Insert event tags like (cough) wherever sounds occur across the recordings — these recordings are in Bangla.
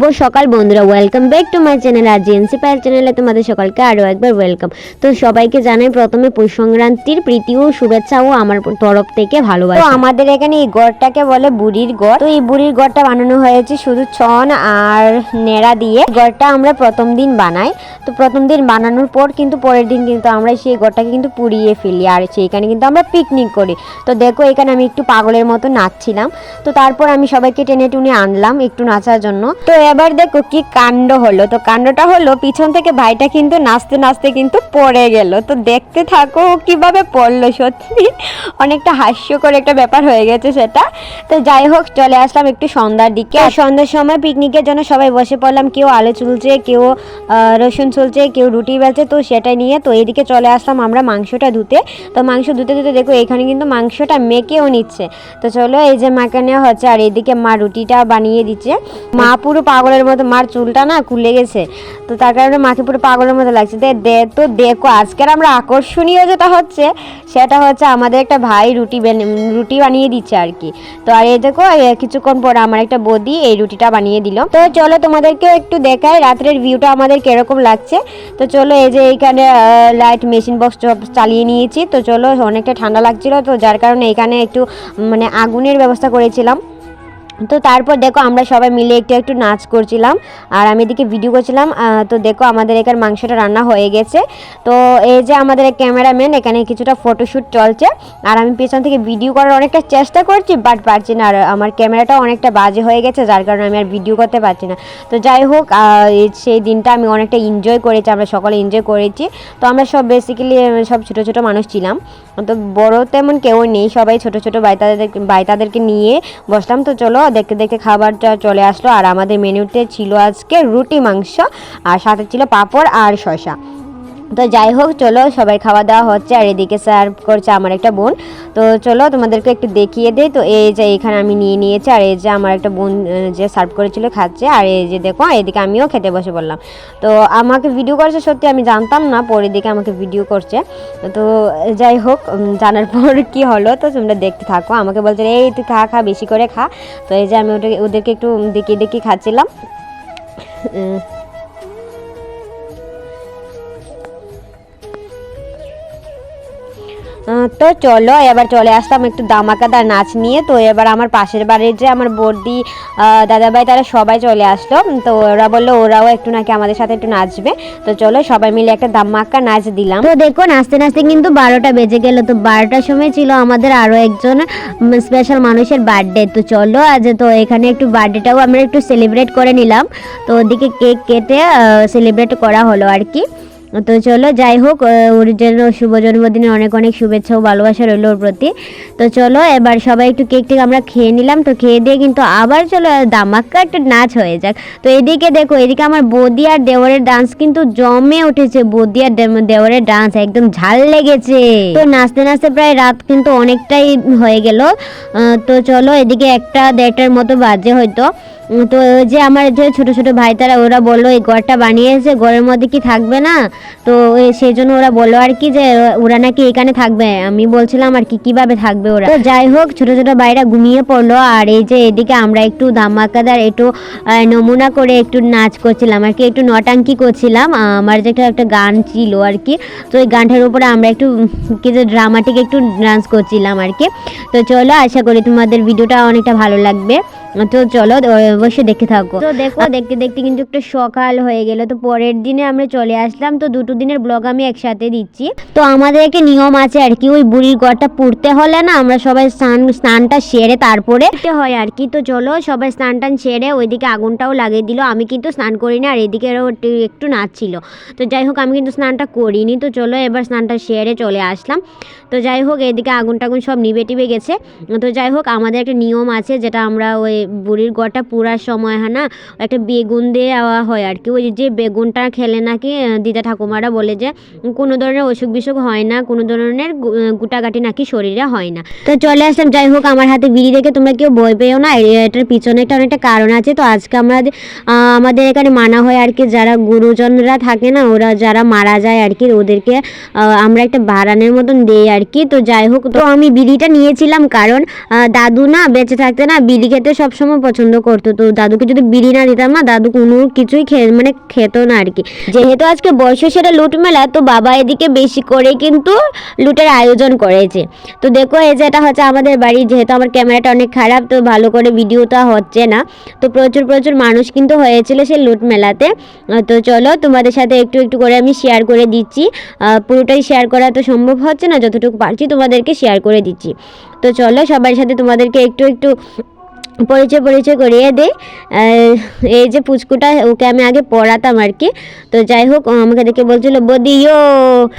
শুভ সকাল বন্ধুরা। Welcome back to my channel R GNC পায়ের চ্যানেলে তোমাদের সকালকে আরও একবার ওয়েলকাম তো সবাইকে জানাই প্রথমে পৌষ সংক্রান্তির প্রীতি ও শুভেচ্ছা ও আমার তরফ থেকে ভালোবাসা। তো আমাদের এখানে এই গড়টাকে বলে বুড়ির গড়। তো এই বুড়ির গড়টা বানানো হয়েছে শুধু ছন আর নেড়া দিয়ে। গড়টা আমরা প্রথম দিন বানাই। তো প্রথম দিন বানানোর পর কিন্তু পরের দিন কিন্তু আমরা সেই গড়টাকে কিন্তু পুড়িয়ে ফেলি। আর সেইখানে কিন্তু আমরা পিকনিক করি। তো দেখো এখানে আমি একটু পাগলের মতো নাচছিলাম। তো তারপর আমি সবাইকে টেনে টুনে আনলাম একটু নাচার জন্য। তো এবার দেখো কি কাণ্ড হলো। তো কাণ্ডটা হলো, পিছন থেকে ভাইটা কিন্তু নাচতে নাচতে কিন্তু পড়ে গেল। তো দেখতে থাকো কীভাবে পড়ল, সত্যি। অনেকটা হাস্যকর একটা ব্যাপার হয়ে গেছে সেটা। তো যাই হোক, চলে আসলাম একটু সন্ধ্যার দিকে। আর সন্ধ্যার সময় পিকনিকের জন্য সবাই বসে পড়লাম। কেউ আলু চুলছে, কেউ রসুন চুলছে, কেউ রুটি বেলছে, তো সেটা নিয়ে তো এদিকে চলে আসলাম আমরা মাংসটা ধুতে। তো মাংস ধুতে ধুতে দেখো এখানে কিন্তু মাংসটা মেকেও নিচ্ছে। তো চলো এই যে মাকে নেওয়া হচ্ছে, আর এদিকে মা রুটিটা বানিয়ে দিচ্ছে। মা পুরো পাগলের মতো মার চুলটা না খুলে গেছে। তো তার কারণে মাকে পুরো পাগলের মতো লাগছে। দে দে তো দেখো, আজকের আমরা আকর্ষণীয় যেটা হচ্ছে, সেটা হচ্ছে আমাদের একটা ভাই রুটি রুটি বানিয়ে দিচ্ছে আর কি। তো আর এই দেখো কিছুক্ষণ পরে আমার একটা বদি এই রুটিটা বানিয়ে দিল। তো চলো তোমাদেরকেও একটু দেখায় রাত্রের ভিউটা আমাদের কীরকম লাগছে। তো চলো এই যে এইখানে লাইট মেশিন বক্স চালিয়ে নিয়েছি। তো চলো, অনেকটা ঠান্ডা লাগছিল। তো যার কারণে এখানে একটু মানে আগুনের ব্যবস্থা করেছিলাম। তো তারপর দেখো আমরা সবাই মিলে একটু একটু নাচ করছিলাম। আর আমি এদিকে ভিডিও করছিলাম তো দেখো আমাদের এখানে মাংসটা রান্না হয়ে গেছে। তো এই যে আমাদের ক্যামেরাম্যান, এখানে কিছুটা ফটোশ্যুট চলছে। আর আমি পেছন থেকে ভিডিও করার অনেকটা চেষ্টা করছি বাট পারছি না। আর আমার ক্যামেরাটাও অনেকটা বাজে হয়ে গেছে, যার কারণে আমি আর ভিডিও করতে পারছি না। তো যাই হোক সেই দিনটা আমি অনেকটা এনজয় করেছি, আমরা সকলে এনজয় করেছি। তো আমরা সব বেসিক্যালি সব ছোটো ছোটো মানুষ ছিলাম। তো বড় তেমন কেউ নেই, সবাই ছোট ছোট বাইতাদের বাইতাদেরকে নিয়ে বসলাম। তো চলো দেখতে দেখতে খাবারটা চলে আসলো। আর আমাদের মেনুতে ছিল আজকে রুটি মাংস, আর সাথে ছিল পাঁপড় আর শসা। তো যাই হোক, চলো সবাই খাওয়া দাওয়া হচ্ছে, আর এদিকে সার্ভ করছে আমার একটা বোন। তো চলো তোমাদেরকে একটু দেখিয়ে দেই। তো এই যে এখানে আমি নিয়ে নিয়েছি, আর এই যে আমার একটা বোন যে সার্ভ করেছিল খাচ্ছে, আর এই যে দেখো এদিকে আমিও খেতে বসে বললাম তো আমাকে ভিডিও করছে, সত্যি আমি জানতাম না, পরে দিকে আমাকে ভিডিও করছে। তো যাই হোক জানার পর (laughs) কি হলো, তো তোমরা দেখতে থাকো। আমাকে বলছে, এই তুই খা খা, বেশি করে খা। তো এই যে আমি ওটাকে, ওদেরকে একটু দেখিয়ে দেখিয়ে খাচ্ছিলাম। তো চলো, এবার চলে আসলাম একটু দামাকাদার নাচ নিয়ে। তো এবার আমার পাশের বাড়ির যে আমার বর্দি দাদাভাই, তারা সবাই চলে আসলো। তো ওরা বলল, ওরাও একটু নাকি আমাদের সাথে একটু নাচবে। তো চলো, সবাই মিলে একটা দামাকা নাচ দিলাম। তো দেখো নাচতে নাচতে কিন্তু বারোটা বেজে গেল। তো বারোটার সময় ছিল আমাদের আরও একজন স্পেশাল মানুষের বার্থডে তো চলো, আজ তো এখানে একটু বার্থডেটাও আমরা একটু সেলিব্রেট করে নিলাম। তো ওদিকে কেক কেটে সেলিব্রেট করা হলো আর কি। তো চলো যাই হোক ওর জন্য শুভ জন্মদিনে অনেক অনেক শুভেচ্ছা ও ভালোবাসা রইল ওর প্রতি। তো চলো এবার সবাই একটু কেক টেক আমরা খেয়ে নিলাম, তো খেয়ে দিয়ে কিন্তু আবার চলো দামাক্কা একটা নাচ হয়ে যাক। তো এদিকে দেখো, এদিকে আমার বৌদি আর দেওয়ারের ডান্স কিন্তু জমে উঠেছে। বৌদি আর দেওয়ারের ডান্স একদম ঝাল লেগেছে। তো নাচতে নাচতে প্রায় রাত কিন্তু অনেকটাই হয়ে গেল। তো চলো এদিকে একটা দেড়টার মতো বাজে হয়তো। তো যে আমার যে ছোট ছোট ভাই তারা ওরা বলল এই ঘরটা বানিয়েছে ঘরের মধ্যে কি থাকবে না? তো সেই জন্য ওরা বলল আর কি যে ওরা নাকি এখানে থাকবে। আমি বলছিলাম আর কি কীভাবে থাকবে ওরা? তো যাই হোক ছোট ছোট ভাইরা ঘুমিয়ে পড়ল আর এই যে এদিকে আমরা একটু ধামাকাদার একটু নমুনা করে একটু নাচ করছিলাম। আর কি একটু নটাঙ্কি করছিলাম। আমার যে একটা গান ছিল আর কি। তো ওই গানটার উপরে আমরা একটু উম, কি যে ড্রামাটিক একটু ডান্স করছিলাম আর কি। তো চলো আশা করি তোমাদের ভিডিওটা অনেকটা ভালো লাগবে। তো চলো অবশ্যই দেখতে থাকো। তো দেখো দেখতে দেখতে কিন্তু একটু সকাল হয়ে গেল। তো পরের দিনে আমরা চলে আসলাম। তো দুটো দিনের ব্লগ আমি একসাথে দিচ্ছি। তো আমাদের একটা নিয়ম আছে আর কি ওই বুড়ির ঘরটা পুড়তে হলে না আমরা সবাই স্নান স্নানটা সেরে তারপরে হয় আর কি। তো চলো সবাই স্নান টান সেরে ওইদিকে আগুনটাও লাগিয়ে দিল। আমি কিন্তু স্নান করিনি আর এদিকে একটু- নাচছিল। তো যাই হোক আমি কিন্তু স্নানটা করিনি। তো চলো এবার স্নানটা সেরে চলে আসলাম। তো যাই হোক এদিকে আগুন টাগুন সব নিবে টিভে গেছে। তো যাই হোক আমাদের একটা নিয়ম আছে যেটা আমরা ওই বুড়ির গড়টা পুরার সময়, হয় না? একটা বেগুন দেওয়া হয় আর কি। ওই যে বেগুনটা খেলে নাকি দিদা ঠাকুমারা বলে যে, কোনো ধরনের অসুখ বিসুখ হয় না, কোনো ধরনের গুটাগাটি নাকি শরীরে হয় না। তো চলে আসলাম, যাই হোক, আমার হাতে বিড়ি দেখে তোমরা কেউ ভয় পেও না। এটার পিছনে একটা অনেকটা কারণ আছে। তো আজকে আমরা আমাদের এখানে মানা হয় আর কি, যারা গুরুজনরা থাকে না, ওরা যারা মারা যায় আর কি, ওদেরকে আমরা একটা বারানের মতন দেই আর কি। তো যাই হোক, তো আমি বিড়িটা নিয়েছিলাম কারণ দাদু না বেঁচে থাকতে না, বিড়ি খেতে সব সবসময় পছন্দ করতো। তো দাদুকে যদি বিড়ি না দিতাম না দাদু কোনো কিছুই মানে খেত না আর কি। যেহেতু আজকে বর্ষ সেটা লুট মেলা, তো বাবা এদিকে বেশি করে কিন্তু লুটের আয়োজন করেছে। তো দেখো, এই যে এটা হচ্ছে আমাদের বাড়ি, যেহেতু আমার ক্যামেরাটা অনেক খারাপ, তো ভালো করে ভিডিওটা হচ্ছে না। তো প্রচুর প্রচুর মানুষ কিন্তু হয়েছিল সেই লুট মেলাতে। তো চলো, তোমাদের সাথে একটু একটু করে আমি শেয়ার করে দিচ্ছি। পুরোটাই শেয়ার করা তো সম্ভব হচ্ছে না, যতটুকু পারছি তোমাদেরকে শেয়ার করে দিচ্ছি। তো চলো, সবার সাথে তোমাদেরকে একটু একটু পরিচয় পরিচয় করিয়ে দিই এই যে পুচকুটা, ওকে আমি আগে পড়াতাম আর কি। তো যাই হোক আমাকে দেখে বলছিল বদিও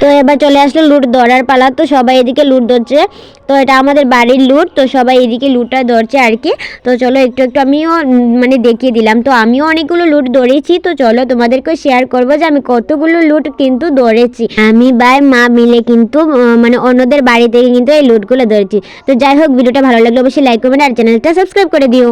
তো এবার চলে আসলো লুট ধরার পালা। তো সবাই এদিকে লুট ধরছে। তো এটা আমাদের বাড়ির লুট, তো সবাই এদিকে লুটটা ধরছে আর কি। তো চলো, একটু একটু আমিও মানে দেখিয়ে দিলাম। তো আমিও অনেকগুলো লুট ধরেছি। তো চলো তোমাদেরকে শেয়ার করব যে আমি কতগুলো লুট কিন্তু ধরেছি। আমি বাই মা মিলে কিন্তু মানে অন্যদের বাড়ি থেকে কিন্তু এই লুটগুলো ধরেছি। তো যাই হোক, ভিডিওটা ভালো লাগলে অবশ্যই লাইক করবেন আর চ্যানেলটা সাবস্ক্রাইব করে দিও।